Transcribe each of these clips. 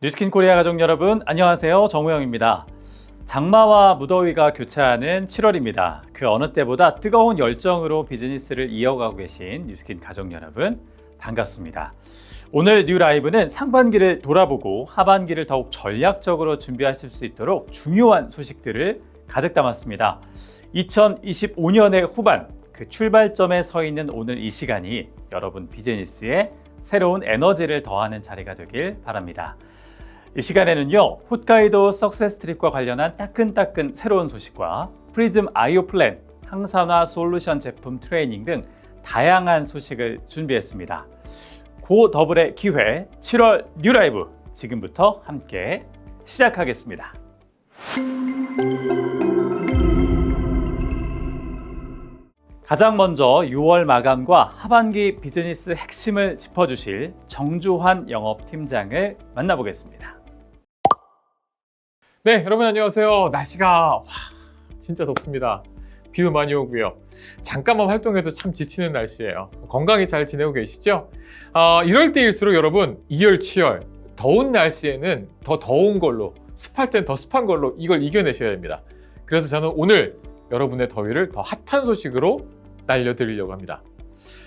뉴스킨 코리아 가족 여러분 안녕하세요 정우영입니다. 장마와 무더위가 교차하는 7월입니다. 그 어느 때보다 뜨거운 열정으로 비즈니스를 이어가고 계신 뉴스킨 가족 여러분 반갑습니다. 오늘 뉴 라이브는 상반기를 돌아보고 하반기를 더욱 전략적으로 준비하실 수 있도록 중요한 소식들을 가득 담았습니다. 2025년의 후반 그 출발점에 서 있는 오늘 이 시간이 여러분 비즈니스에 새로운 에너지를 더하는 자리가 되길 바랍니다. 이 시간에는요, 홋카이도 석세스 트립과 관련한 따끈따끈 새로운 소식과 프리즘 아이오 플랜, 항산화 솔루션 제품 트레이닝 등 다양한 소식을 준비했습니다. 고 더블의 기회 7월 뉴 라이브 지금부터 함께 시작하겠습니다. 가장 먼저 6월 마감과 하반기 비즈니스 핵심을 짚어주실 정주환 영업팀장을 만나보겠습니다. 네, 여러분 안녕하세요. 날씨가 와, 진짜 덥습니다. 비도 많이 오고요. 잠깐만 활동해도 참 지치는 날씨예요. 건강히 잘 지내고 계시죠? 아, 이럴 때일수록 여러분 이열치열 더운 날씨에는 더 더운 걸로 습할 땐 더 습한 걸로 이걸 이겨내셔야 됩니다. 그래서 저는 오늘 여러분의 더위를 더 핫한 소식으로 날려드리려고 합니다.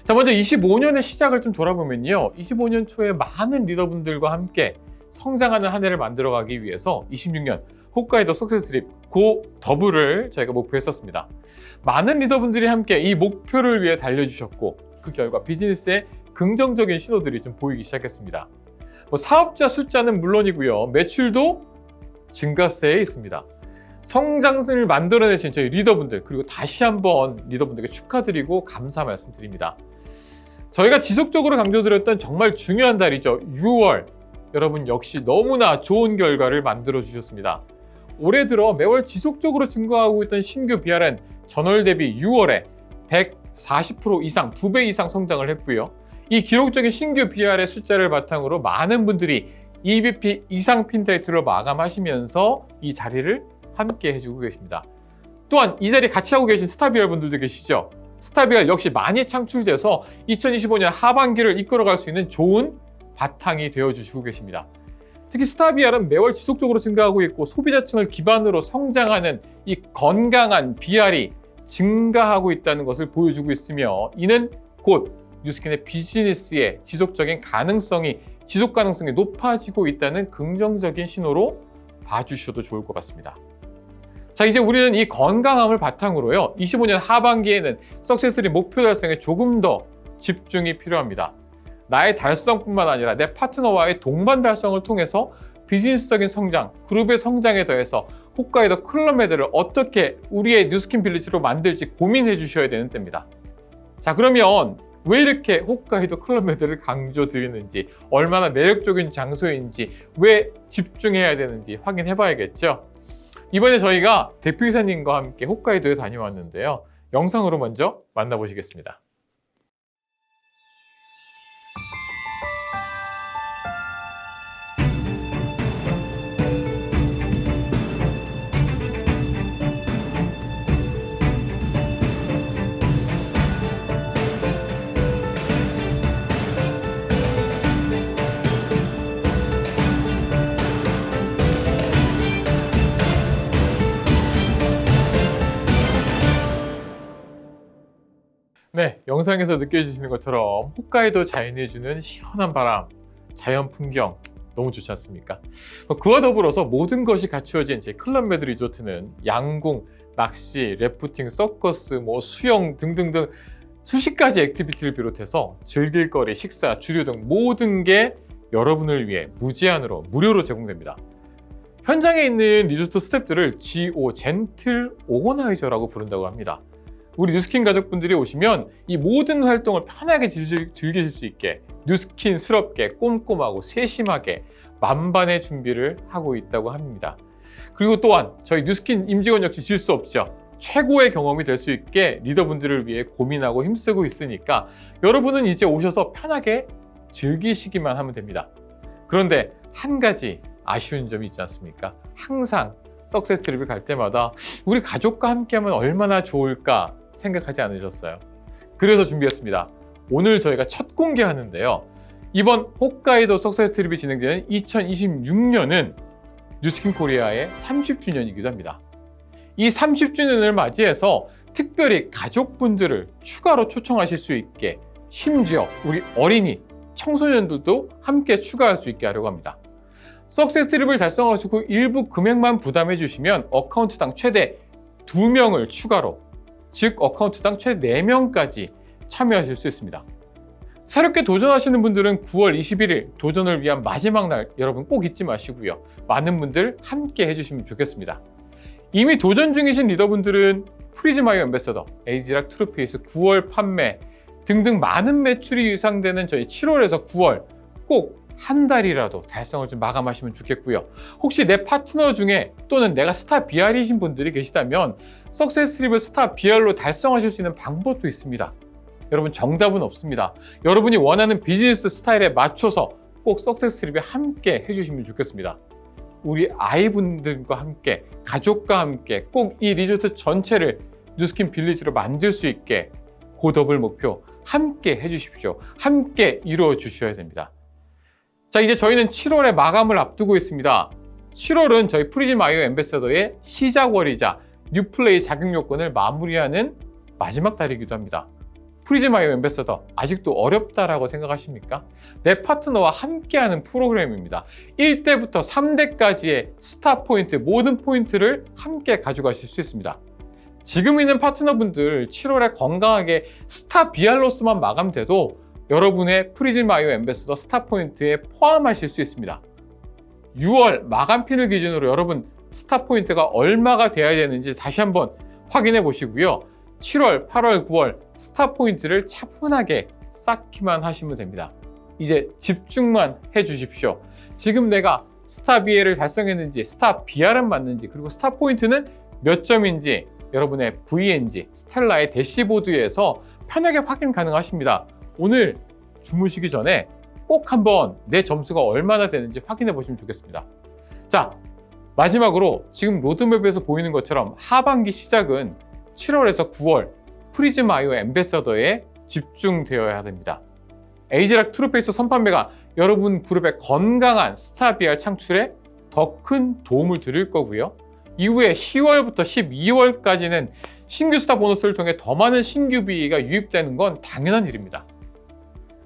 자, 먼저 25년의 시작을 좀 돌아보면요. 25년 초에 많은 리더분들과 함께 성장하는 한 해를 만들어가기 위해서 26년 홋카이도 석세스 트립 고 더블을 저희가 목표했었습니다. 많은 리더분들이 함께 이 목표를 위해 달려주셨고 그 결과 비즈니스에 긍정적인 신호들이 좀 보이기 시작했습니다. 뭐 사업자 숫자는 물론이고요. 매출도 증가세에 있습니다. 성장을 만들어내신 저희 리더분들 그리고 다시 한번 리더분들께 축하드리고 감사 말씀드립니다. 저희가 지속적으로 강조드렸던 정말 중요한 달이죠. 6월 여러분 역시 너무나 좋은 결과를 만들어 주셨습니다. 올해 들어 매월 지속적으로 증가하고 있던 신규 BRN 전월 대비 6월에 140% 이상, 2배 이상 성장을 했고요. 이 기록적인 신규 BR의 숫자를 바탕으로 많은 분들이 EBP 이상 핀테이트로 마감하시면서 이 자리를 함께 해주고 계십니다. 또한 이 자리 같이 하고 계신 스타비얼 분들도 계시죠? 스타비얼 역시 많이 창출돼서 2025년 하반기를 이끌어갈 수 있는 좋은 바탕이 되어주시고 계십니다. 특히 스타비알은 매월 지속적으로 증가하고 있고 소비자층을 기반으로 성장하는 이 건강한 BR이 증가하고 있다는 것을 보여주고 있으며 이는 곧 뉴스킨의 비즈니스의 지속적인 가능성이 지속 가능성이 높아지고 있다는 긍정적인 신호로 봐주셔도 좋을 것 같습니다. 자 이제 우리는 이 건강함을 바탕으로요 25년 하반기에는 석세스리 목표 달성에 조금 더 집중이 필요합니다. 나의 달성뿐만 아니라 내 파트너와의 동반 달성을 통해서 비즈니스적인 성장, 그룹의 성장에 더해서 홋카이도 클럽 메드를 어떻게 우리의 뉴스킨 빌리지로 만들지 고민해 주셔야 되는 때입니다. 자 그러면 왜 이렇게 홋카이도 클럽 메드를 강조 드리는지 얼마나 매력적인 장소인지 왜 집중해야 되는지 확인해 봐야겠죠. 이번에 저희가 대표이사님과 함께 홋카이도에 다녀왔는데요. 영상으로 먼저 만나보시겠습니다. 영상에서 느껴지시는 것처럼 홋카이도 자연이 주는 시원한 바람, 자연 풍경 너무 좋지 않습니까? 뭐 그와 더불어서 모든 것이 갖추어진 제 클럽메드 리조트는 양궁, 낚시, 래프팅, 서커스, 뭐 수영 등등등 수십 가지 액티비티를 비롯해서 즐길 거리, 식사, 주류 등 모든 게 여러분을 위해 무제한으로 무료로 제공됩니다. 현장에 있는 리조트 스태프들을 GO 젠틀 오거나이저라고 부른다고 합니다. 우리 뉴스킨 가족분들이 오시면 이 모든 활동을 편하게 즐- 즐기실 수 있게 뉴스킨스럽게 꼼꼼하고 세심하게 만반의 준비를 하고 있다고 합니다. 그리고 또한 저희 뉴스킨 임직원 역시 질 수 없죠. 최고의 경험이 될 수 있게 리더분들을 위해 고민하고 힘쓰고 있으니까 여러분은 이제 오셔서 편하게 즐기시기만 하면 됩니다. 그런데 한 가지 아쉬운 점이 있지 않습니까? 항상 석세스 트립을 갈 때마다 우리 가족과 함께하면 얼마나 좋을까 생각하지 않으셨어요? 그래서 준비했습니다. 오늘 저희가 첫 공개하는데요. 이번 홋카이도 석세스 트립이 진행되는 2026년은 뉴스킨 코리아의 30주년이기도 합니다. 이 30주년을 맞이해서 특별히 가족분들을 추가로 초청하실 수 있게 심지어 우리 어린이, 청소년들도 함께 추가할 수 있게 하려고 합니다. 석세스 트립을 달성하시고 일부 금액만 부담해 주시면 어카운트당 최대 2명을 추가로 즉 어카운트당 최대 4명까지 참여하실 수 있습니다. 새롭게 도전하시는 분들은 9월 21일 도전을 위한 마지막 날 여러분 꼭 잊지 마시고요. 많은 분들 함께 해주시면 좋겠습니다. 이미 도전 중이신 리더분들은 프리즈마이어 엠베서더, 에이지락 트루페이스 9월 판매 등등 많은 매출이 예상되는 저희 7월에서 9월 꼭 한 달이라도 달성을 좀 마감하시면 좋겠고요. 혹시 내 파트너 중에 또는 내가 스타 BR이신 분들이 계시다면 석세스 트립을 스타 BR로 달성하실 수 있는 방법도 있습니다. 여러분 정답은 없습니다. 여러분이 원하는 비즈니스 스타일에 맞춰서 꼭 석세스 트립에 함께 해주시면 좋겠습니다. 우리 아이분들과 함께 가족과 함께 꼭 이 리조트 전체를 뉴스킨 빌리지로 만들 수 있게 고더블 목표 함께 해주십시오. 함께 이루어 주셔야 됩니다. 자 이제 저희는 7월에 마감을 앞두고 있습니다. 7월은 저희 프리즘 아이오 엠베서더의 시작월이자 뉴플레이 자격 요건을 마무리하는 마지막 달이기도 합니다. 프리즘 아이오 엠베서더 아직도 어렵다라고 생각하십니까? 내 파트너와 함께하는 프로그램입니다. 1대부터 3대까지의 스타 포인트, 모든 포인트를 함께 가져가실 수 있습니다. 지금 있는 파트너분들 7월에 건강하게 스타 비알로스만 마감돼도 여러분의 프리즘 아이오 엠베서더 스타 포인트에 포함하실 수 있습니다. 6월 마감핀을 기준으로 여러분 스타 포인트가 얼마가 돼야 되는지 다시 한번 확인해 보시고요. 7월, 8월, 9월 스타 포인트를 차분하게 쌓기만 하시면 됩니다. 이제 집중만 해 주십시오. 지금 내가 스타 BA를 달성했는지, 스타 BR은 맞는지, 그리고 스타 포인트는 몇 점인지 여러분의 VNG, 스텔라의 대시보드에서 편하게 확인 가능하십니다. 오늘 주무시기 전에 꼭 한번 내 점수가 얼마나 되는지 확인해 보시면 좋겠습니다. 자, 마지막으로 지금 로드맵에서 보이는 것처럼 하반기 시작은 7월에서 9월 프리즘 아이오 엠베서더에 집중되어야 됩니다. 에이지락 트루페이스 선판매가 여러분 그룹의 건강한 스타 BR 창출에 더 큰 도움을 드릴 거고요. 이후에 10월부터 12월까지는 신규 스타 보너스를 통해 더 많은 신규 비가 유입되는 건 당연한 일입니다.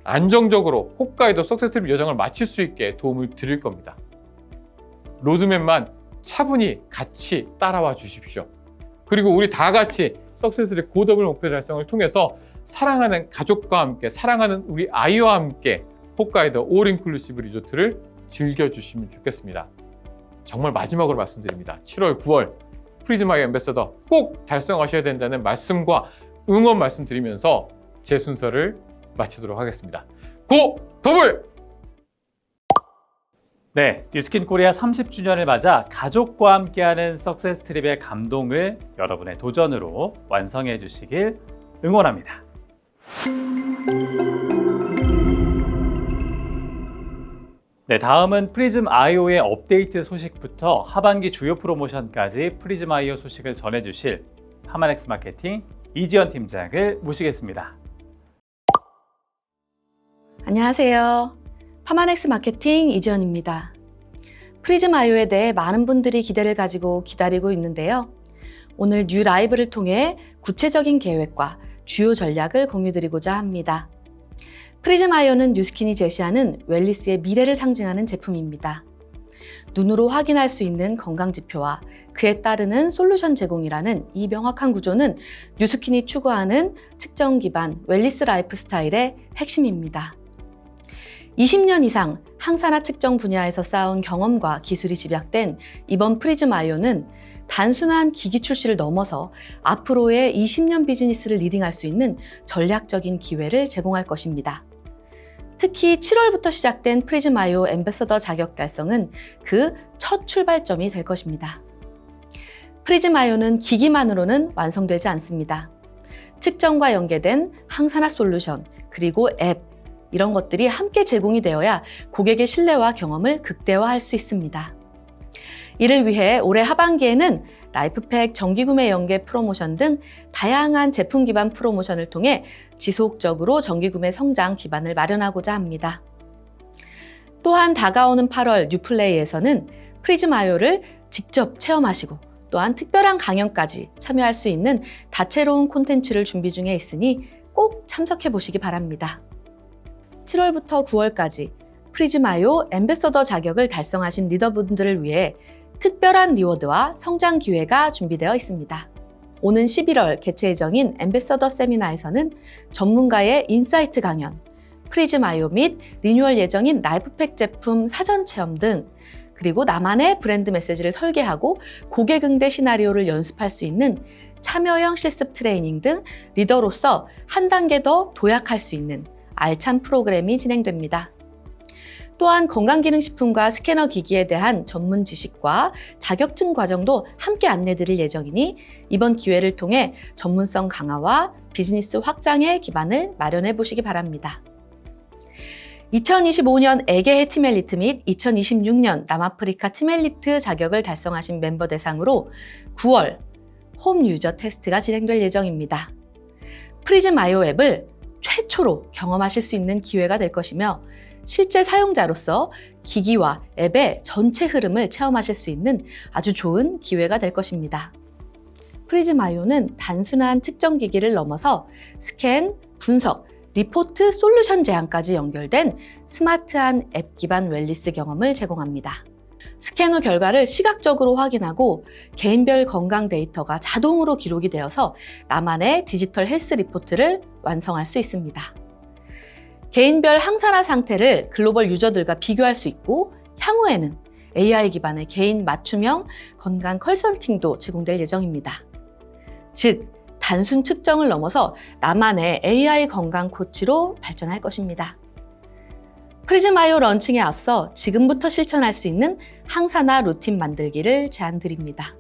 안정적으로 홋카이도 석세스트립 여정을 마칠 수 있게 도움을 드릴 겁니다. 로드맵만 차분히 같이 따라와 주십시오. 그리고 우리 다 같이 석세스의 고더블 목표 달성을 통해서 사랑하는 가족과 함께 사랑하는 우리 아이와 함께 홋카이도 올 인클루시브 리조트를 즐겨주시면 좋겠습니다. 정말 마지막으로 말씀드립니다. 7월, 9월 프리즈마이 엠베서더 꼭 달성하셔야 된다는 말씀과 응원 말씀드리면서 제 순서를 마치도록 하겠습니다. 고 더블! 네, 뉴스킨 코리아 30주년을 맞아 가족과 함께하는 석세스 트립의 감동을 여러분의 도전으로 완성해 주시길 응원합니다. 네, 다음은 프리즘 아이오의 업데이트 소식부터 하반기 주요 프로모션까지 프리즘 아이오 소식을 전해 주실 파마넥스 마케팅 이지연 팀장을 모시겠습니다. 안녕하세요. 파마넥스 마케팅 이지연입니다. 프리즘 아이오에 대해 많은 분들이 기대를 가지고 기다리고 있는데요. 오늘 뉴 라이브를 통해 구체적인 계획과 주요 전략을 공유드리고자 합니다. 프리즘 아이오는 뉴스킨이 제시하는 웰리스의 미래를 상징하는 제품입니다. 눈으로 확인할 수 있는 건강 지표와 그에 따르는 솔루션 제공이라는 이 명확한 구조는 뉴스킨이 추구하는 측정 기반 웰리스 라이프 스타일의 핵심입니다. 20년 이상 항산화 측정 분야에서 쌓아온 경험과 기술이 집약된 이번 프리즘 아이오는 단순한 기기 출시를 넘어서 앞으로의 20년 비즈니스를 리딩할 수 있는 전략적인 기회를 제공할 것입니다. 특히 7월부터 시작된 프리즘 아이오 엠베서더 자격 달성은 그 첫 출발점이 될 것입니다. 프리즘 아이오는 기기만으로는 완성되지 않습니다. 측정과 연계된 항산화 솔루션, 그리고 앱, 이런 것들이 함께 제공이 되어야 고객의 신뢰와 경험을 극대화할 수 있습니다. 이를 위해 올해 하반기에는 라이프팩 정기구매 연계 프로모션 등 다양한 제품 기반 프로모션을 통해 지속적으로 정기구매 성장 기반을 마련하고자 합니다. 또한 다가오는 8월 뉴플레이에서는 프리즈마요를 직접 체험하시고 또한 특별한 강연까지 참여할 수 있는 다채로운 콘텐츠를 준비 중에 있으니 꼭 참석해 보시기 바랍니다. 7월부터 9월까지 프리즈마요 엠베서더 자격을 달성하신 리더분들을 위해 특별한 리워드와 성장 기회가 준비되어 있습니다. 오는 11월 개최 예정인 엠베서더 세미나에서는 전문가의 인사이트 강연, 프리즈마요 및 리뉴얼 예정인 라이프팩 제품 사전 체험 등 그리고 나만의 브랜드 메시지를 설계하고 고객 응대 시나리오를 연습할 수 있는 참여형 실습 트레이닝 등 리더로서 한 단계 더 도약할 수 있는 알찬 프로그램이 진행됩니다. 또한 건강기능식품과 스캐너 기기에 대한 전문 지식과 자격증 과정도 함께 안내 드릴 예정이니 이번 기회를 통해 전문성 강화와 비즈니스 확장의 기반을 마련해 보시기 바랍니다. 2025년 에게해 팀엘리트 및 2026년 남아프리카 팀엘리트 자격을 달성하신 멤버 대상으로 9월 홈 유저 테스트가 진행될 예정입니다. 프리즘 아이오 앱을 최초로 경험하실 수 있는 기회가 될 것이며 실제 사용자로서 기기와 앱의 전체 흐름을 체험하실 수 있는 아주 좋은 기회가 될 것입니다. 프리즘 아이오는 단순한 측정 기기를 넘어서 스캔, 분석, 리포트, 솔루션 제안까지 연결된 스마트한 앱 기반 웰리스 경험을 제공합니다. 스캔 후 결과를 시각적으로 확인하고 개인별 건강 데이터가 자동으로 기록이 되어서 나만의 디지털 헬스 리포트를 완성할 수 있습니다. 개인별 항산화 상태를 글로벌 유저들과 비교할 수 있고 향후에는 AI 기반의 개인 맞춤형 건강 컨설팅도 제공될 예정입니다. 즉, 단순 측정을 넘어서 나만의 AI 건강 코치로 발전할 것입니다. 프리즈마이오 런칭에 앞서 지금부터 실천할 수 있는 항산화 루틴 만들기를 제안드립니다.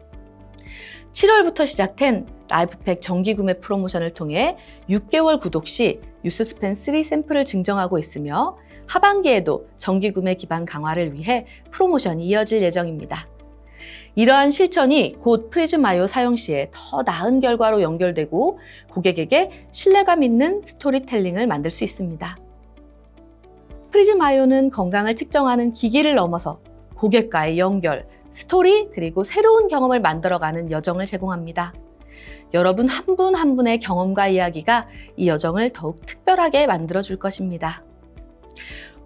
7월부터 시작된 라이프팩 정기 구매 프로모션을 통해 6개월 구독 시 뉴스스펜 3 샘플을 증정하고 있으며 하반기에도 정기 구매 기반 강화를 위해 프로모션이 이어질 예정입니다. 이러한 실천이 곧 프리즈마요 사용 시에 더 나은 결과로 연결되고 고객에게 신뢰감 있는 스토리텔링을 만들 수 있습니다. 프리즈마요는 건강을 측정하는 기기를 넘어서 고객과의 연결, 스토리, 그리고 새로운 경험을 만들어가는 여정을 제공합니다. 여러분 한분한 분의 경험과 이야기가 이 여정을 더욱 특별하게 만들어줄 것입니다.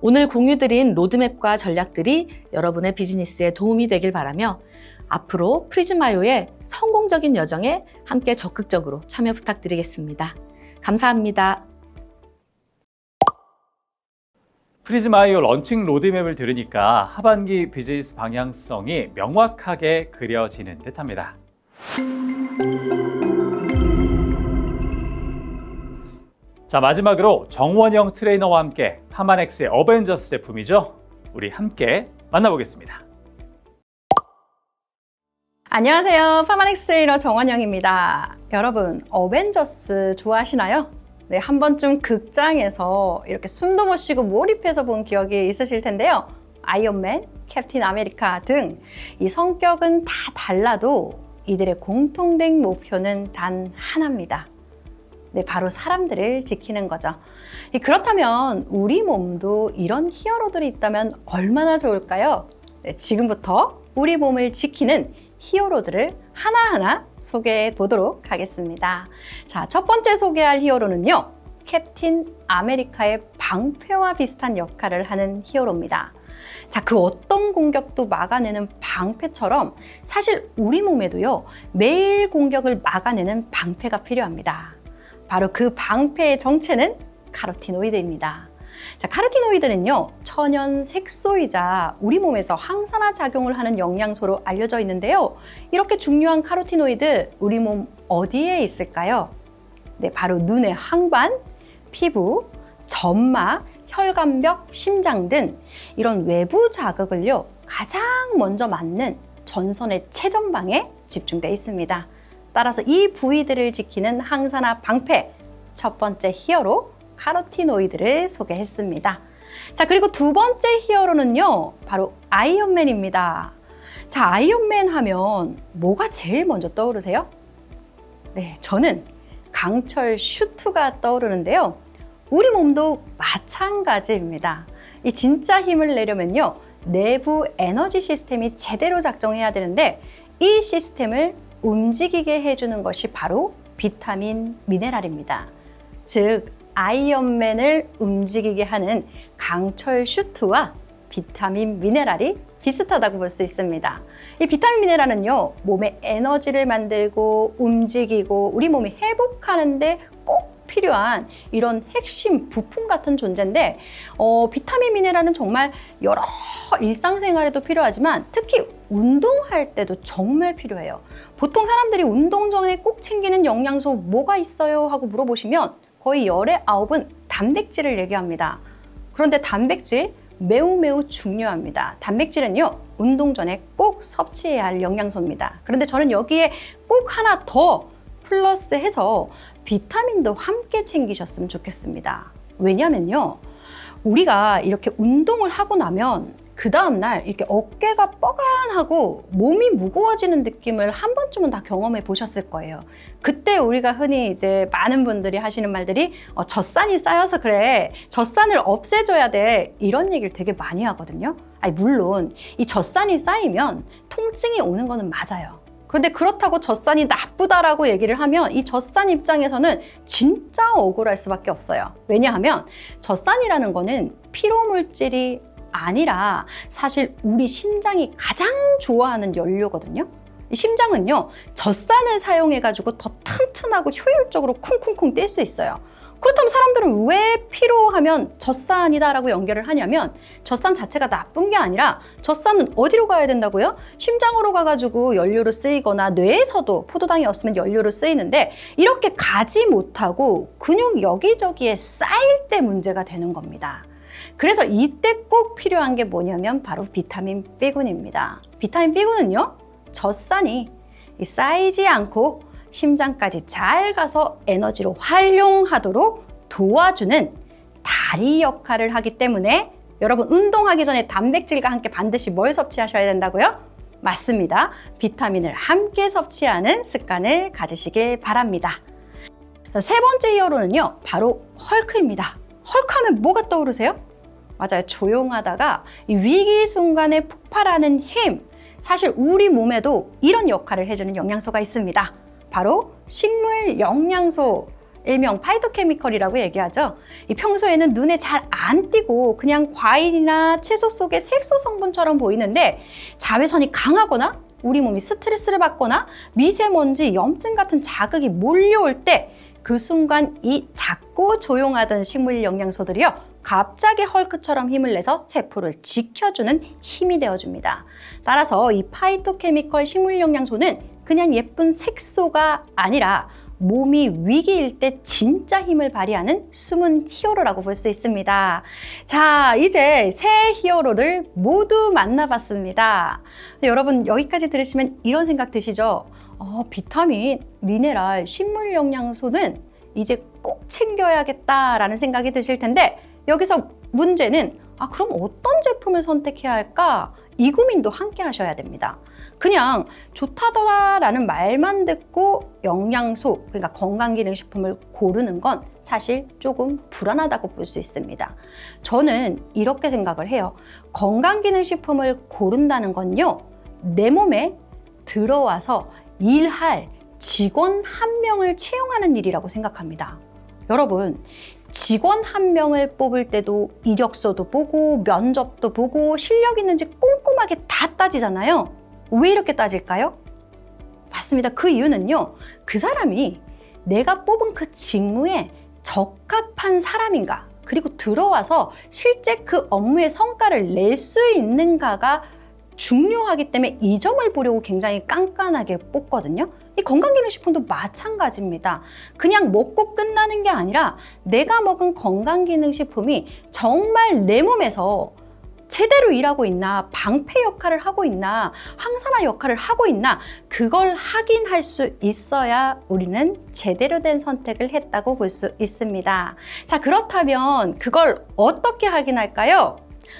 오늘 공유드린 로드맵과 전략들이 여러분의 비즈니스에 도움이 되길 바라며 앞으로 프리즈마요의 성공적인 여정에 함께 적극적으로 참여 부탁드리겠습니다. 감사합니다. 프리즈마이오 런칭 로드맵을 들으니까 하반기 비즈니스 방향성이 명확하게 그려지는 듯합니다. 자 마지막으로 정원영 트레이너와 함께 파마넥스의 어벤져스 제품이죠. 우리 함께 만나보겠습니다. 안녕하세요. 파마넥스 트레이너 정원영입니다. 여러분, 어벤져스 좋아하시나요? 네, 한 번쯤 극장에서 이렇게 숨도 못 쉬고 몰입해서 본 기억이 있으실 텐데요. 아이언맨, 캡틴 아메리카 등 이 성격은 다 달라도 이들의 공통된 목표는 단 하나입니다. 네, 바로 사람들을 지키는 거죠. 이 그렇다면 우리 몸도 이런 히어로들이 있다면 얼마나 좋을까요? 네, 지금부터 우리 몸을 지키는 히어로들을 하나하나 소개해 보도록 하겠습니다. 자, 첫 번째 소개할 히어로는요. 캡틴 아메리카의 방패와 비슷한 역할을 하는 히어로입니다. 자, 그 어떤 공격도 막아내는 방패처럼 사실 우리 몸에도요, 매일 공격을 막아내는 방패가 필요합니다. 바로 그 방패의 정체는 카로티노이드입니다. 자, 카로티노이드는요, 천연 색소이자 우리 몸에서 항산화 작용을 하는 영양소로 알려져 있는데요. 이렇게 중요한 카로티노이드, 우리 몸 어디에 있을까요? 네, 바로 눈의 항반, 피부, 점막, 혈관벽, 심장 등 이런 외부 자극을요, 가장 먼저 맞는 전선의 최전방에 집중되어 있습니다. 따라서 이 부위들을 지키는 항산화 방패, 첫 번째 히어로, 카로티노이드를 소개했습니다. 자, 그리고 두 번째 히어로는요, 바로 아이언맨입니다. 자, 아이언맨 하면 뭐가 제일 먼저 떠오르세요? 네, 저는 강철 슈트가 떠오르는데요. 우리 몸도 마찬가지입니다. 이 진짜 힘을 내려면요. 내부 에너지 시스템이 제대로 작동해야 되는데 이 시스템을 움직이게 해주는 것이 바로 비타민 미네랄입니다. 즉, 아이언맨을 움직이게 하는 강철 슈트와 비타민 미네랄이 비슷하다고 볼 수 있습니다. 이 비타민 미네랄은요, 몸에 에너지를 만들고 움직이고 우리 몸이 회복하는데 꼭 필요한 이런 핵심 부품 같은 존재인데, 어, 비타민 미네랄은 정말 여러 일상생활에도 필요하지만 특히 운동할 때도 정말 필요해요. 보통 사람들이 운동 전에 꼭 챙기는 영양소 뭐가 있어요? 하고 물어보시면 거의 열의 아홉은 단백질을 얘기합니다. 그런데 단백질 매우 매우 중요합니다. 단백질은요, 운동 전에 꼭 섭취해야 할 영양소입니다. 그런데 저는 여기에 꼭 하나 더 플러스해서 비타민도 함께 챙기셨으면 좋겠습니다. 왜냐면요, 우리가 이렇게 운동을 하고 나면 그 다음날 이렇게 어깨가 뻐근하고 몸이 무거워지는 느낌을 한 번쯤은 다 경험해 보셨을 거예요. 그때 우리가 흔히 이제 많은 분들이 하시는 말들이 어, 젖산이 쌓여서 그래. 젖산을 없애줘야 돼. 이런 얘기를 되게 많이 하거든요. 아니, 물론 이 젖산이 쌓이면 통증이 오는 거는 맞아요. 그런데 그렇다고 젖산이 나쁘다라고 얘기를 하면 이 젖산 입장에서는 진짜 억울할 수밖에 없어요. 왜냐하면 젖산이라는 거는 피로 물질이 아니라 사실 우리 심장이 가장 좋아하는 연료거든요. 이 심장은요, 젖산을 사용해가지고 더 튼튼하고 효율적으로 쿵쿵쿵 뛸 수 있어요. 그렇다면 사람들은 왜 피로하면 젖산이다라고 연결을 하냐면 젖산 자체가 나쁜 게 아니라 젖산은 어디로 가야 된다고요? 심장으로 가가지고 연료로 쓰이거나 뇌에서도 포도당이 없으면 연료로 쓰이는데 이렇게 가지 못하고 근육 여기저기에 쌓일 때 문제가 되는 겁니다. 그래서 이때 꼭 필요한 게 뭐냐면 바로 비타민 B군입니다. 비타민 B군은요, 젖산이 쌓이지 않고 심장까지 잘 가서 에너지로 활용하도록 도와주는 다리 역할을 하기 때문에 여러분 운동하기 전에 단백질과 함께 반드시 뭘 섭취하셔야 된다고요? 맞습니다. 비타민을 함께 섭취하는 습관을 가지시길 바랍니다. 자, 세 번째 히어로는요, 바로 헐크입니다. 헐크 하면 뭐가 떠오르세요? 맞아요. 조용하다가 이 위기 순간에 폭발하는 힘. 사실 우리 몸에도 이런 역할을 해주는 영양소가 있습니다. 바로 식물 영양소. 일명 파이토케미컬이라고 얘기하죠. 이 평소에는 눈에 잘 안 띄고 그냥 과일이나 채소 속의 색소 성분처럼 보이는데 자외선이 강하거나 우리 몸이 스트레스를 받거나 미세먼지, 염증 같은 자극이 몰려올 때 그 순간 이 작고 조용하던 식물 영양소들이요. 갑자기 헐크처럼 힘을 내서 세포를 지켜주는 힘이 되어줍니다. 따라서 이 파이토케미컬 식물 영양소는 그냥 예쁜 색소가 아니라 몸이 위기일 때 진짜 힘을 발휘하는 숨은 히어로라고 볼 수 있습니다. 자, 이제 새 히어로를 모두 만나봤습니다. 여러분, 여기까지 들으시면 이런 생각 드시죠? 어, 비타민, 미네랄, 식물 영양소는 이제 꼭 챙겨야겠다라는 생각이 드실 텐데, 여기서 문제는 아, 그럼 어떤 제품을 선택해야 할까? 이 고민도 함께 하셔야 됩니다. 그냥 좋다더라라는 말만 듣고 영양소, 그러니까 건강기능식품을 고르는 건 사실 조금 불안하다고 볼 수 있습니다. 저는 이렇게 생각을 해요. 건강기능식품을 고른다는 건요, 내 몸에 들어와서 일할 직원 한 명을 채용하는 일이라고 생각합니다. 여러분, 직원 한 명을 뽑을 때도 이력서도 보고 면접도 보고 실력 있는지 꼼꼼하게 다 따지잖아요. 왜 이렇게 따질까요? 맞습니다. 그 이유는요. 그 사람이 내가 뽑은 그 직무에 적합한 사람인가, 그리고 들어와서 실제 그 업무의 성과를 낼 수 있는가가 중요하기 때문에 이 점을 보려고 굉장히 깐깐하게 뽑거든요. 이 건강기능식품도 마찬가지입니다. 그냥 먹고 끝나는 게 아니라 내가 먹은 건강기능식품이 정말 내 몸에서 제대로 일하고 있나, 방패 역할을 하고 있나, 항산화 역할을 하고 있나, 그걸 확인할 수 있어야 우리는 제대로 된 선택을 했다고 볼 수 있습니다. 자, 그렇다면 그걸 어떻게 확인할까요?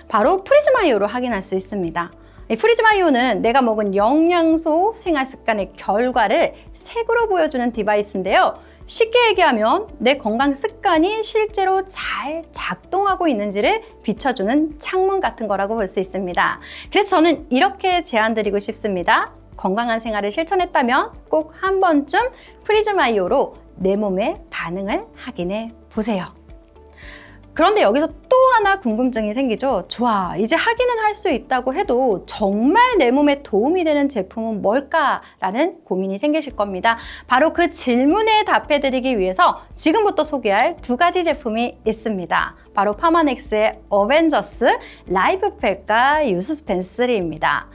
바로 프리즈마이오로 확인할 수 있습니다. 이 프리즈마이오는 내가 먹은 영양소 생활 습관의 결과를 색으로 보여주는 디바이스인데요. 쉽게 얘기하면 내 건강 습관이 실제로 잘 작동하고 있는지를 비춰주는 창문 같은 거라고 볼 수 있습니다. 그래서 저는 이렇게 제안 드리고 싶습니다. 건강한 생활을 실천했다면 꼭 한 번쯤 프리즈마이오로 내 몸의 반응을 확인해 보세요. 그런데 여기서 또 하나 궁금증이 생기죠. 좋아, 이제 확인은 할수 있다고 해도 정말 내 몸에 도움이 되는 제품은 뭘까라는 고민이 생기실 겁니다. 바로 그 질문에 답해드리기 위해서 지금부터 소개할 두 가지 제품이 있습니다. 바로 파마넥스의 어벤져스 라이브팩과 유스펜 3입니다.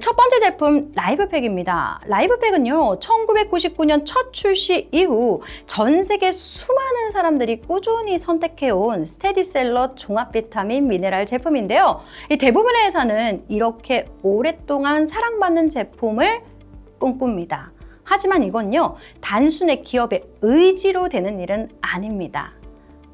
첫 번째 제품 라이브팩입니다. 라이브팩은요, 1999년 첫 출시 이후 전 세계 수많은 사람들이 꾸준히 선택해온 스테디셀러 종합 비타민 미네랄 제품인데요. 이 대부분의 회사는 이렇게 오랫동안 사랑받는 제품을 꿈꿉니다. 하지만 이건요, 단순히 기업의 의지로 되는 일은 아닙니다.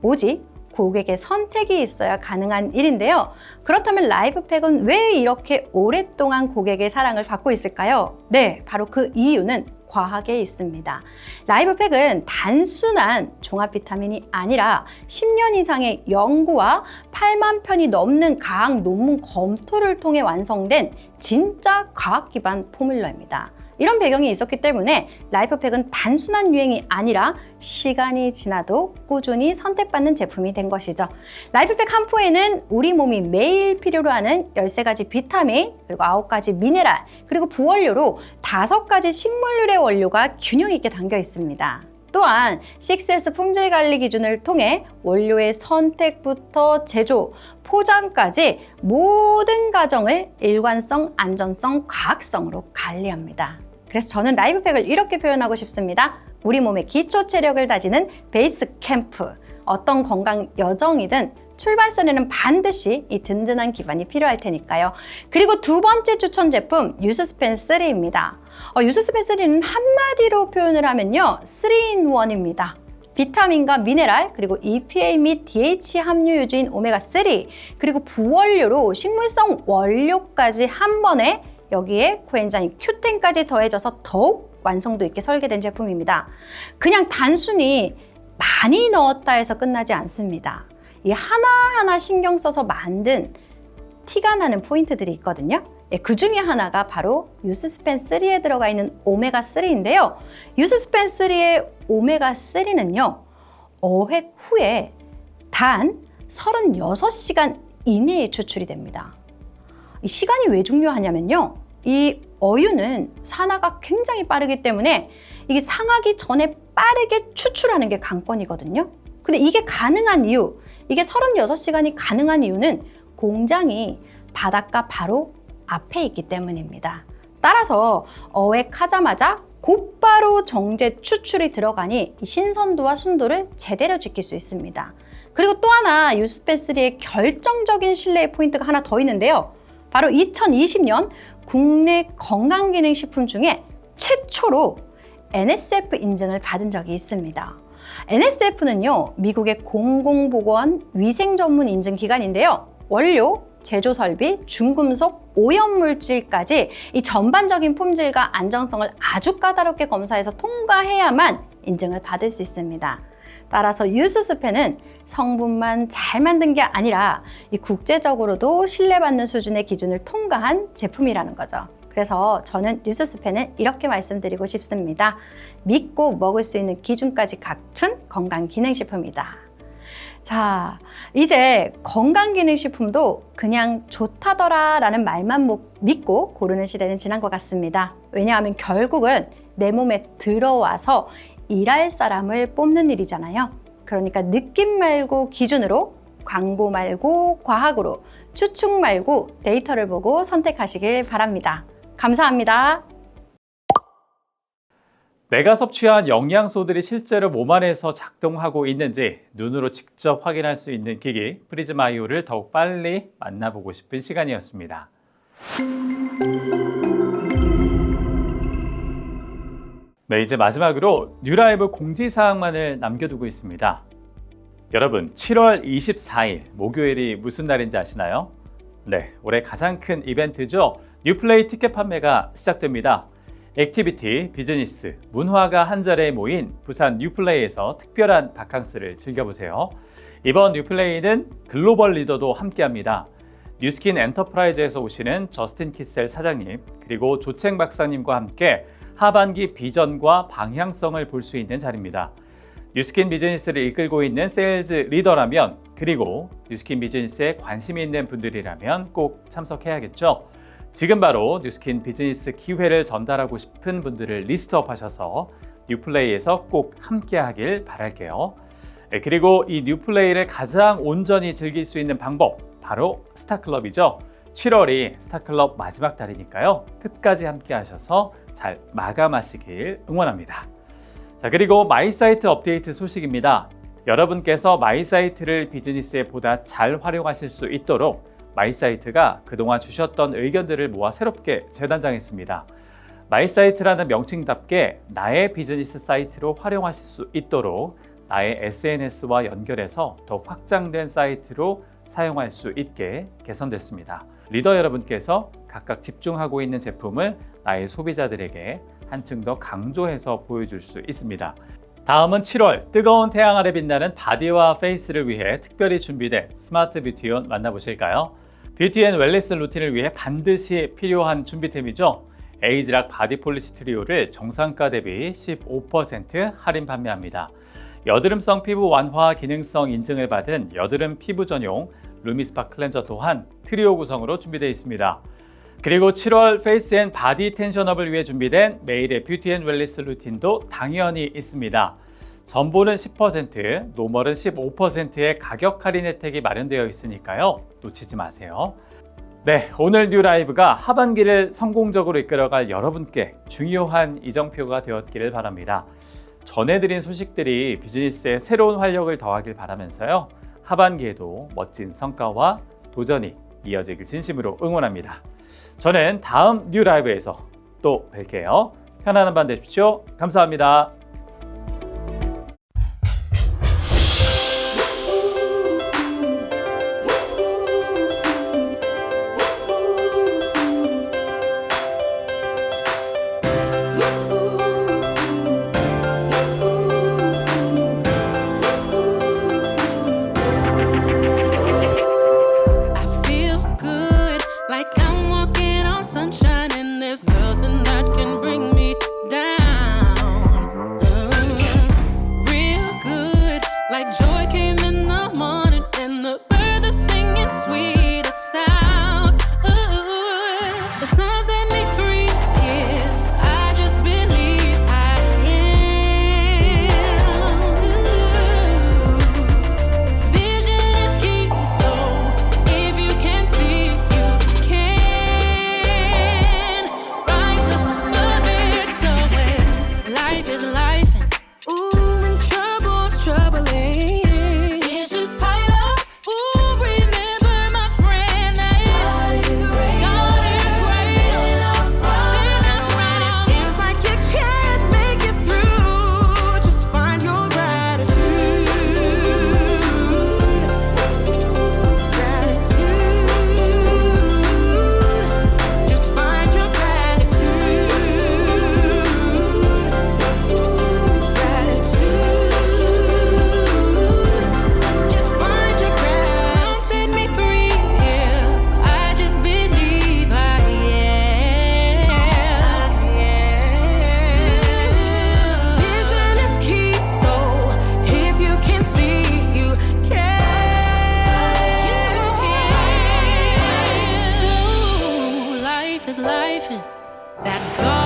오직 고객의 선택이 있어야 가능한 일인데요. 그렇다면 라이브팩은 왜 이렇게 오랫동안 고객의 사랑을 받고 있을까요? 네, 바로 그 이유는 과학에 있습니다. 라이브팩은 단순한 종합 비타민이 아니라 10년 이상의 연구와 8만 편이 넘는 과학 논문 검토를 통해 완성된 진짜 과학 기반 포뮬러입니다. 이런 배경이 있었기 때문에 라이프팩은 단순한 유행이 아니라 시간이 지나도 꾸준히 선택받는 제품이 된 것이죠. 라이프팩 한 포에는 우리 몸이 매일 필요로 하는 13가지 비타민, 그리고 9가지 미네랄, 그리고 부원료로 5가지 식물유래 원료가 균형 있게 담겨 있습니다. 또한 6S 품질 관리 기준을 통해 원료의 선택부터 제조, 포장까지 모든 과정을 일관성, 안전성, 과학성으로 관리합니다. 그래서 저는 라이브팩을 이렇게 표현하고 싶습니다. 우리 몸의 기초 체력을 다지는 베이스 캠프. 어떤 건강 여정이든 출발선에는 반드시 이 든든한 기반이 필요할 테니까요. 그리고 두 번째 추천 제품 유스스펜 3입니다. 어, 유스스펜 3는 한마디로 표현을 하면요. 3in1입니다. 비타민과 미네랄, 그리고 EPA 및 DH 함유 유주인 오메가3, 그리고 부원료로 식물성 원료까지 한 번에 여기에 코엔자임 Q10까지 더해져서 더욱 완성도 있게 설계된 제품입니다. 그냥 단순히 많이 넣었다 해서 끝나지 않습니다. 이 하나하나 신경 써서 만든 티가 나는 포인트들이 있거든요. 예, 그 중에 하나가 바로 유스스펜 3에 들어가 있는 오메가 3인데요. 유스스펜 3의 오메가 3는요. 어획 후에 단 36시간 이내에 추출이 됩니다. 이 시간이 왜 중요하냐면요. 이 어유는 산화가 굉장히 빠르기 때문에 이게 상하기 전에 빠르게 추출하는 게 관건이거든요. 근데 이게 가능한 이유, 이게 36시간이 가능한 이유는 공장이 바닷가 바로 앞에 있기 때문입니다. 따라서 어획하자마자 곧바로 정제 추출이 들어가니 신선도와 순도를 제대로 지킬 수 있습니다. 그리고 또 하나 유스페3의 결정적인 신뢰의 포인트가 하나 더 있는데요. 바로 2020년 국내 건강기능식품 중에 최초로 NSF 인증을 받은 적이 있습니다. NSF는요, 미국의 공공보건 위생 전문 인증 기관인데요. 원료, 제조 설비, 중금속, 오염물질까지 이 전반적인 품질과 안정성을 아주 까다롭게 검사해서 통과해야만 인증을 받을 수 있습니다. 따라서 유스스펜은 성분만 잘 만든 게 아니라 이 국제적으로도 신뢰받는 수준의 기준을 통과한 제품이라는 거죠. 그래서 저는 뉴스스펜은 이렇게 말씀드리고 싶습니다. 믿고 먹을 수 있는 기준까지 갖춘 건강기능식품이다. 자, 이제 건강기능식품도 그냥 좋다더라 라는 말만 믿고 고르는 시대는 지난 것 같습니다. 왜냐하면 결국은 내 몸에 들어와서 일할 사람을 뽑는 일이잖아요. 그러니까 느낌 말고 기준으로, 광고 말고 과학으로, 추측 말고 데이터를 보고 선택하시길 바랍니다. 감사합니다. 내가 섭취한 영양소들이 실제로 몸 안에서 작동하고 있는지 눈으로 직접 확인할 수 있는 기기 프리즈마이오를 더욱 빨리 만나보고 싶은 시간이었습니다. 네, 이제 마지막으로 뉴라이브 공지사항만을 남겨두고 있습니다. 여러분, 7월 24일 목요일이 무슨 날인지 아시나요? 네, 올해 가장 큰 이벤트죠. 뉴플레이 티켓 판매가 시작됩니다. 액티비티, 비즈니스, 문화가 한 자리에 모인 부산 뉴플레이에서 특별한 바캉스를 즐겨보세요. 이번 뉴플레이는 글로벌 리더도 함께합니다. 뉴스킨 엔터프라이즈에서 오시는 저스틴 키셀 사장님 그리고 조챙 박사님과 함께 하반기 비전과 방향성을 볼 수 있는 자리입니다. 뉴스킨 비즈니스를 이끌고 있는 세일즈 리더라면 그리고 뉴스킨 비즈니스에 관심이 있는 분들이라면 꼭 참석해야겠죠. 지금 바로 뉴스킨 비즈니스 기회를 전달하고 싶은 분들을 리스트업 하셔서 뉴플레이에서 꼭 함께 하길 바랄게요. 네, 그리고 이 뉴플레이를 가장 온전히 즐길 수 있는 방법 바로 스타클럽이죠. 7월이 스타클럽 마지막 달이니까요. 끝까지 함께 하셔서 잘 마감하시길 응원합니다. 자, 그리고 마이사이트 업데이트 소식입니다. 여러분께서 마이사이트를 비즈니스에 보다 잘 활용하실 수 있도록 마이사이트가 그동안 주셨던 의견들을 모아 새롭게 재단장했습니다. 마이사이트라는 명칭답게 나의 비즈니스 사이트로 활용하실 수 있도록 나의 SNS와 연결해서 더 확장된 사이트로 사용할 수 있게 개선됐습니다. 리더 여러분께서 각각 집중하고 있는 제품을 나의 소비자들에게 한층 더 강조해서 보여줄 수 있습니다. 다음은 7월 뜨거운 태양 아래 빛나는 바디와 페이스를 위해 특별히 준비된 스마트 뷰티온 만나보실까요? 뷰티 앤 웰리스 루틴을 위해 반드시 필요한 준비템이죠. 에이즈락 바디 폴리시 트리오를 정상가 대비 15% 할인 판매합니다. 여드름성 피부 완화 기능성 인증을 받은 여드름 피부 전용 루미스파 클렌저 또한 트리오 구성으로 준비되어 있습니다. 그리고 7월 페이스 앤 바디 텐션업을 위해 준비된 메일의 뷰티 앤 웰리스 루틴도 당연히 있습니다. 전보는 10%, 노멀은 15%의 가격 할인 혜택이 마련되어 있으니까요. 놓치지 마세요. 네, 오늘 뉴 라이브가 하반기를 성공적으로 이끌어갈 여러분께 중요한 이정표가 되었기를 바랍니다. 전해드린 소식들이 비즈니스에 새로운 활력을 더하길 바라면서요. 하반기에도 멋진 성과와 도전이 이어지길 진심으로 응원합니다. 저는 다음 뉴 라이브에서 또 뵐게요. 편안한 밤 되십시오. 감사합니다. life in that God.